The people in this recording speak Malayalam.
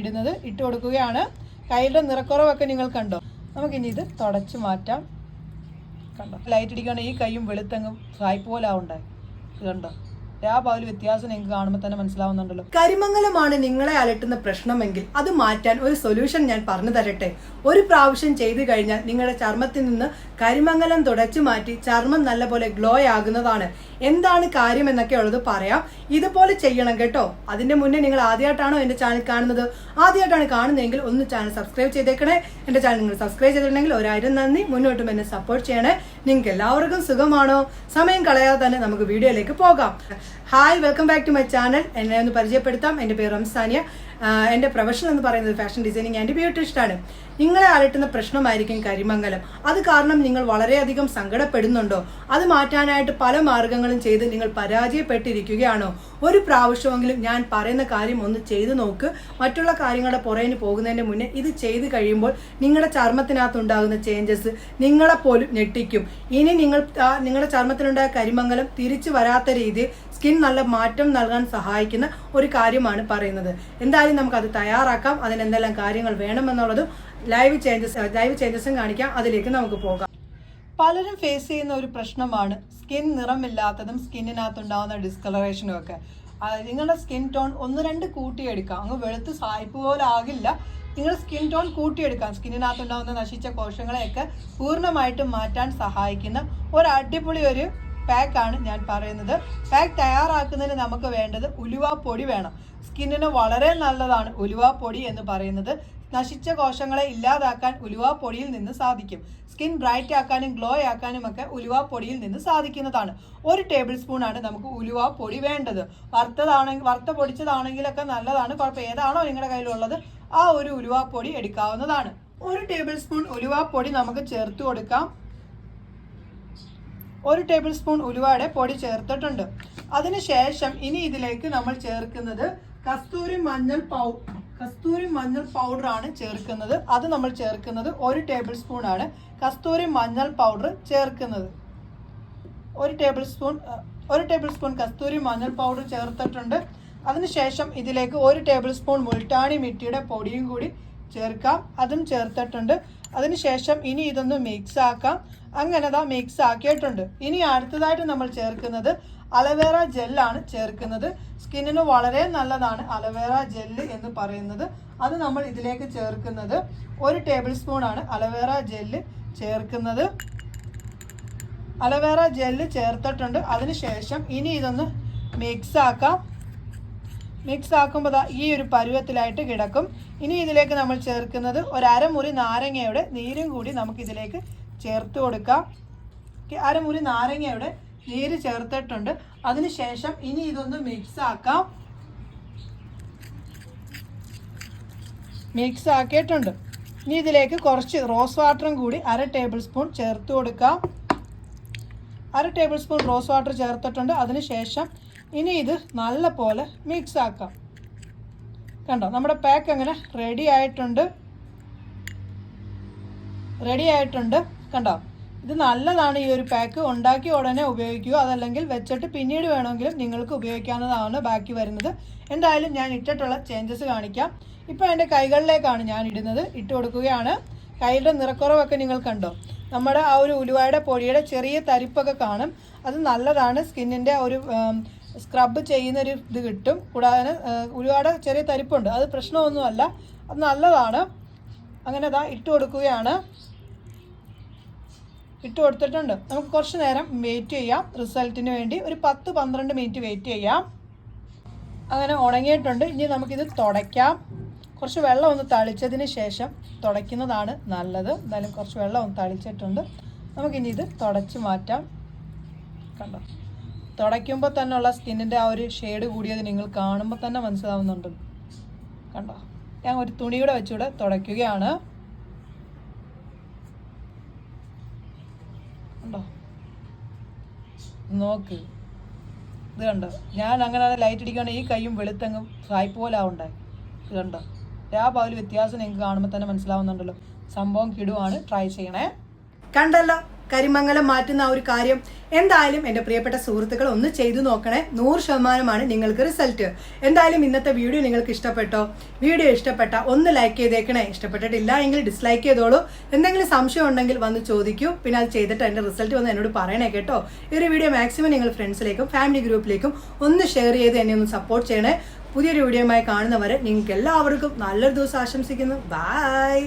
ഇടുന്നത് ഇട്ട് കൊടുക്കുകയാണ്. കയ്യിലെ നിറക്കുറവൊക്കെ നിങ്ങൾ കണ്ടോ? നമുക്കിനി ഇത് തുടച്ചു മാറ്റാം. കണ്ടോ? ലൈറ്റ് അടിക്കുകയാണ് ഈ കൈയും വെളുത്തങ്ങും സായ്പോലാവുണ്ടായി കണ്ടോ? പൗൽ വ്യത്യാസം നിങ്ങൾക്ക് കാണുമ്പോൾ തന്നെ മനസ്സിലാവുന്നുണ്ടല്ലോ. കരിമംഗലമാണ് നിങ്ങളെ അലട്ടുന്ന പ്രശ്നമെങ്കിൽ അത് മാറ്റാൻ ഒരു സൊല്യൂഷൻ ഞാൻ പറഞ്ഞു തരട്ടെ. ഒരു പ്രാവശ്യം ചെയ്തു കഴിഞ്ഞാൽ നിങ്ങളുടെ ചർമ്മത്തിൽ നിന്ന് കരിമംഗലം തുടച്ചു മാറ്റി ചർമ്മം നല്ലപോലെ ഗ്ലോ ആകുന്നതാണ്. എന്താണ് കാര്യം എന്നൊക്കെ ഉള്ളത് പറയാം. ഇതുപോലെ ചെയ്യണം കേട്ടോ. അതിന്റെ മുന്നേ നിങ്ങൾ ആദ്യമായിട്ടാണോ എന്റെ ചാനൽ കാണുന്നത്? ആദ്യമായിട്ടാണ് കാണുന്നതെങ്കിൽ ഒന്ന് ചാനൽ സബ്സ്ക്രൈബ് ചെയ്തേക്കണേ. എന്റെ ചാനൽ നിങ്ങൾ സബ്സ്ക്രൈബ് ചെയ്തിട്ടുണ്ടെങ്കിൽ ഒരായിരം നന്ദി. മുന്നോട്ടും എന്നെ സപ്പോർട്ട് ചെയ്യണേ. നിങ്ങൾക്ക് എല്ലാവർക്കും സുഖമാണോ? സമയം കളയാതെ തന്നെ നമുക്ക് വീഡിയോയിലേക്ക് പോകാം. Hi welcome back to my channel എന്നെ ഒന്ന് പരിചയപ്പെടുത്താം. എന്റെ പേര് റംസാനിയ. എന്റെ പ്രൊഫഷൻ എന്ന് പറയുന്നത് ഫാഷൻ ഡിസൈനിങ് ആൻഡ് ബ്യൂട്ടിസ്റ്റാണ് നിങ്ങളെ അലട്ടുന്ന പ്രശ്നമായിരിക്കും കരിമംഗലം. അത് കാരണം നിങ്ങൾ വളരെയധികം സങ്കടപ്പെടുന്നുണ്ടോ? അത് മാറ്റാനായിട്ട് പല മാർഗങ്ങളും ചെയ്ത് നിങ്ങൾ പരാജയപ്പെട്ടിരിക്കുകയാണോ? ഒരു പ്രാവശ്യമെങ്കിലും ഞാൻ പറയുന്ന കാര്യം ഒന്ന് ചെയ്തു നോക്ക്. മറ്റുള്ള കാര്യങ്ങളുടെ പുറകിന് പോകുന്നതിന് മുന്നേ ഇത് ചെയ്തു കഴിയുമ്പോൾ നിങ്ങളുടെ ചർമ്മത്തിനകത്ത് ഉണ്ടാകുന്ന ചേഞ്ചസ് നിങ്ങളെ പോലും ഞെട്ടിക്കും. ഇനി നിങ്ങൾ നിങ്ങളുടെ ചർമ്മത്തിനുണ്ടായ കരിമംഗലം തിരിച്ചു വരാത്ത രീതിയിൽ സ്കിൻ നല്ല മാറ്റം നൽകാൻ സഹായിക്കുന്ന ഒരു കാര്യമാണ് പറയുന്നത്. എന്തായാലും നമുക്കത് തയ്യാറാക്കാം. അതിനെന്തെല്ലാം കാര്യങ്ങൾ വേണമെന്നുള്ളതും ലൈവ് ചേഞ്ചസ് ലൈവ് ചേഞ്ചസും കാണിക്കാം. അതിലേക്ക് നമുക്ക് പോകാം. പലരും ഫേസ് ചെയ്യുന്ന ഒരു പ്രശ്നമാണ്. സ്കിൻ നിറമില്ലാത്തതും സ്കിന്നിനകത്തുണ്ടാകുന്ന ഡിസ്കളറേഷനും ഒക്കെ. നിങ്ങളുടെ സ്കിൻ ടോൺ ഒന്ന് രണ്ട് കൂട്ടിയെടുക്കാം. അങ്ങ് വെളുത്ത് സായിപ്പ് പോലെ ആകില്ല. നിങ്ങൾ സ്കിൻ ടോൺ കൂട്ടിയെടുക്കാം. സ്കിന്നിനകത്തുണ്ടാകുന്ന നശിച്ച കോശങ്ങളെയൊക്കെ പൂർണമായിട്ടും മാറ്റാൻ സഹായിക്കുന്ന ഒരു അടിപൊളി ഒരു പാക്കാണ് ഞാൻ പറയുന്നത്. പാക്ക് തയ്യാറാക്കുന്നതിന് നമുക്ക് വേണ്ടത് ഉലുവ പൊടി വേണം. സ്കിന്നിന് വളരെ നല്ലതാണ് ഉലുവ പൊടി എന്ന് പറയുന്നത്. നശിച്ച കോശങ്ങളെ ഇല്ലാതാക്കാൻ ഉലുവാപ്പൊടിയിൽ പൊടിയിൽ നിന്ന് സാധിക്കും. സ്കിൻ ബ്രൈറ്റ് ആക്കാനും ഗ്ലോ ആക്കാനും ഒക്കെ ഉലുവാപ്പൊടിയിൽ പൊടിയിൽ നിന്ന് സാധിക്കുന്നതാണ്. ഒരു ടേബിൾ സ്പൂൺ ആണ് നമുക്ക് ഉലുവാപ്പൊടി പൊടി വേണ്ടത്. വറുത്തതാണെങ്കിൽ വറുത്ത പൊടിച്ചതാണെങ്കിലൊക്കെ നല്ലതാണ് കുഴപ്പം ഏതാണോ നിങ്ങളുടെ കയ്യിലുള്ളത് ആ ഒരു ഉലുവാപ്പൊടി പൊടി എടുക്കാവുന്നതാണ്. ഒരു ടേബിൾ സ്പൂൺ ഉലുവാപ്പൊടി പൊടി നമുക്ക് ചേർത്ത് കൊടുക്കാം. ഒരു ടേബിൾ സ്പൂൺ ഉലുവയുടെ പൊടി ചേർത്തിട്ടുണ്ട്. അതിനുശേഷം ഇനി ഇതിലേക്ക് നമ്മൾ ചേർക്കുന്നത് കസ്തൂരി മഞ്ഞൾ പൗ കസ്തൂരി മഞ്ഞൾ പൗഡർ ആണ് ചേർക്കുന്നത്. അത് നമ്മൾ ചേർക്കുന്നത് ഒരു ടേബിൾ സ്പൂൺ ആണ്. കസ്തൂരി മഞ്ഞൾ പൗഡർ ചേർക്കുന്നത്. ഒരു ടേബിൾ സ്പൂൺ ഒരു ടേബിൾ സ്പൂൺ കസ്തൂരി മഞ്ഞൾ പൗഡർ ചേർത്തിട്ടുണ്ട്. അതിനുശേഷം ഇതിലേക്ക് ഒരു ടേബിൾ സ്പൂൺ മുൾട്ടാണി മിട്ടിയുടെ പൊടിയും കൂടി ചേർക്കാം. അതും ചേർത്തിട്ടുണ്ട്. അതിനുശേഷം ഇനി ഇതൊന്ന് മിക്സ് ആക്കാം. അങ്ങനെ അതാ മിക്സ് ആക്കിയിട്ടുണ്ട്. ഇനി അടുത്തതായിട്ട് നമ്മൾ ചേർക്കുന്നത് അലവേറ ജെല്ലാണ് ചേർക്കുന്നത്. സ്കിന്നിന് വളരെ നല്ലതാണ് അലവേറ ജെല്ല് എന്ന് പറയുന്നത്. അത് നമ്മൾ ഇതിലേക്ക് ചേർക്കുന്നത് ഒരു ടേബിൾ സ്പൂൺ ആണ് അലവേറ ജെല്ല് ചേർക്കുന്നത്. അലവേറ ജെല്ല് ചേർത്തിട്ടുണ്ട്. അതിനുശേഷം ഇനി ഇതൊന്ന് മിക്സ് ആക്കാം. മിക്സ് ആക്കുമ്പോൾ ഈ ഒരു പരുവത്തിലായിട്ട് കിടക്കും. ഇനി ഇതിലേക്ക് നമ്മൾ ചേർക്കുന്നത് ഒരു അരമുറി നാരങ്ങയുടെ നീരും കൂടി നമുക്ക് ഇതിലേക്ക് ചേർത്ത് കൊടുക്കാം. അരമുറി നാരങ്ങയുടെ നീര് ചേർത്തിട്ടുണ്ട്. അതിനുശേഷം ഇനി ഇതൊന്ന് മിക്സ് ആക്കാം മിക്സ് ആക്കിയിട്ടുണ്ട് ഇനി ഇതിലേക്ക് കുറച്ച് റോസ് വാട്ടറും കൂടി അര ടേബിൾ സ്പൂൺ ചേർത്ത് കൊടുക്കാം. അര ടേബിൾ സ്പൂൺ റോസ് വാട്ടർ ചേർത്തിട്ടുണ്ട്. അതിനുശേഷം ഇനി ഇത് നല്ല പോലെ മിക്സ് ആക്കാം. കണ്ടോ നമ്മുടെ പാക്ക് അങ്ങനെ റെഡി ആയിട്ടുണ്ട്. റെഡി ആയിട്ടുണ്ട്. കണ്ടോ ഇത് നല്ലതാണ് ഈ ഒരു പാക്ക് ഉണ്ടാക്കി ഉടനെ ഉപയോഗിക്കുക. അതല്ലെങ്കിൽ വെച്ചിട്ട് പിന്നീട് വേണമെങ്കിലും നിങ്ങൾക്ക് ഉപയോഗിക്കാവുന്നതാണ് ബാക്കി വരുന്നത്. എന്തായാലും ഞാൻ ഇട്ടിട്ടുള്ള ചേഞ്ചസ് കാണിക്കാം. ഇപ്പോൾ എന്റെ കൈകളിലേക്കാണ് ഞാൻ ഇടുന്നത്. ഇട്ട് കൊടുക്കുകയാണ്. കൈയുടെ നിറക്കുറവൊക്കെ നിങ്ങൾ കണ്ടോ? നമ്മുടെ ആ ഒരു ഉലുവായുടെ പൊടിയുടെ ചെറിയ തരിപ്പൊക്കെ കാണും. അത് നല്ലതാണ്. സ്കിന്നിന്റെ ഒരു സ്ക്രബ് ചെയ്യുന്ന ഒരു ഇത് കിട്ടും. കൂടാതെ ഒരുപാട് ചെറിയ തരിപ്പുണ്ട്. അത് പ്രശ്നമൊന്നുമല്ല. അത് നല്ലതാണ്. അങ്ങനെ അതാ ഇട്ട് കൊടുക്കുകയാണ്. ഇട്ട് കൊടുത്തിട്ടുണ്ട്. നമുക്ക് കുറച്ച് നേരം വെയിറ്റ് ചെയ്യാം. റിസൾട്ടിന് വേണ്ടി ഒരു പത്ത് പന്ത്രണ്ട് മിനിറ്റ് വെയിറ്റ് ചെയ്യാം. അങ്ങനെ ഉണങ്ങിയിട്ടുണ്ട്. ഇനി നമുക്കിത് തുടയ്ക്കാം. കുറച്ച് വെള്ളം ഒന്ന് തളിച്ചതിന് ശേഷം തുടയ്ക്കുന്നതാണ് നല്ലത്. എന്തായാലും കുറച്ച് വെള്ളം ഒന്ന് തളിച്ചിട്ടുണ്ട്. നമുക്കിനി ഇത് തുടച്ച് മാറ്റാം. കണ്ടോ? തുടയ്ക്കുമ്പോൾ തന്നെ ഉള്ള സ്കിന്നിന്റെ ആ ഒരു ഷെയ്ഡ് കൂടിയത് നിങ്ങൾ കാണുമ്പോൾ തന്നെ മനസ്സിലാവുന്നുണ്ട്. കണ്ടോ? ഞാൻ ഒരു തുണിയുടെ വെച്ചുകൂടെ തുടയ്ക്കുകയാണ്. കണ്ടോ? നോക്ക്. ഇത് കണ്ടോ? ഞാൻ അങ്ങനെ ലൈറ്റ് അടിക്കുകയാണ് ഈ കൈയും വെളുത്തങ്ങും സായ്പ പോലെ ആവുണ്ടായി ഇത് കണ്ടോ? ആ പവൽ വ്യത്യാസം നിങ്ങൾക്ക് കാണുമ്പോൾ തന്നെ മനസ്സിലാവുന്നുണ്ടല്ലോ. സംഭവം കിടുവാണ്. ട്രൈ ചെയ്യണേ. കണ്ടല്ലോ? കരിമംഗലം മാറ്റുന്ന ആ ഒരു കാര്യം എന്തായാലും എന്റെ പ്രിയപ്പെട്ട സുഹൃത്തുക്കൾ ഒന്ന് ചെയ്തു നോക്കണേ. നൂറ് ശതമാനമാണ് നിങ്ങൾക്ക് റിസൾട്ട്. എന്തായാലും ഇന്നത്തെ വീഡിയോ നിങ്ങൾക്ക് ഇഷ്ടപ്പെട്ടോ? വീഡിയോ ഇഷ്ടപ്പെട്ട ഒന്ന് ലൈക്ക് ചെയ്തേക്കണേ. ഇഷ്ടപ്പെട്ടിട്ടില്ല എങ്കിൽ ഡിസ്ലൈക്ക് ചെയ്തോളൂ. എന്തെങ്കിലും സംശയം ഉണ്ടെങ്കിൽ വന്ന് ചോദിക്കൂ. പിന്നെ അത് ചെയ്തിട്ട് അതിന്റെ റിസൾട്ട് വന്ന് എന്നോട് പറയണേ കേട്ടോ. ഈ ഒരു വീഡിയോ മാക്സിമം നിങ്ങൾ ഫ്രണ്ട്സിലേക്കും ഫാമിലി ഗ്രൂപ്പിലേക്കും ഒന്ന് ഷെയർ ചെയ്ത് എന്നെ ഒന്ന് സപ്പോർട്ട് ചെയ്യണേ. പുതിയൊരു വീഡിയോയുമായി കാണുന്നവരെ നിങ്ങൾക്ക് എല്ലാവർക്കും നല്ലൊരു ദിവസം ആശംസിക്കുന്നു. ബൈ